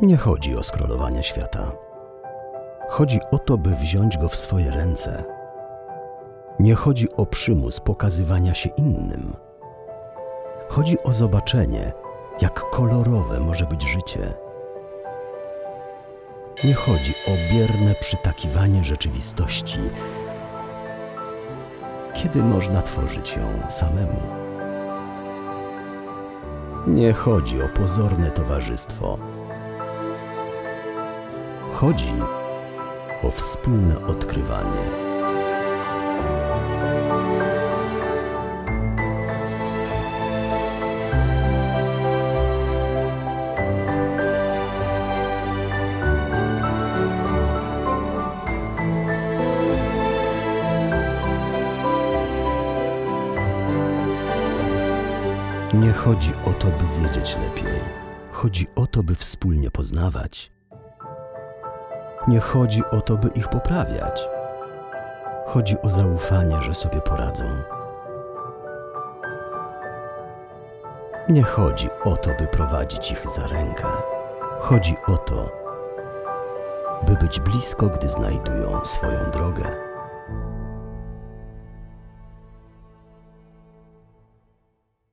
Nie chodzi o skrolowanie świata. Chodzi o to, by wziąć go w swoje ręce. Nie chodzi o przymus pokazywania się innym. Chodzi o zobaczenie, jak kolorowe może być życie. Nie chodzi o bierne przytakiwanie rzeczywistości, kiedy można tworzyć ją samemu. Nie chodzi o pozorne towarzystwo. Chodzi o wspólne odkrywanie. Nie chodzi o to, by wiedzieć lepiej. Chodzi o to, by wspólnie poznawać. Nie chodzi o to, by ich poprawiać. Chodzi o zaufanie, że sobie poradzą. Nie chodzi o to, by prowadzić ich za rękę. Chodzi o to, by być blisko, gdy znajdują swoją drogę.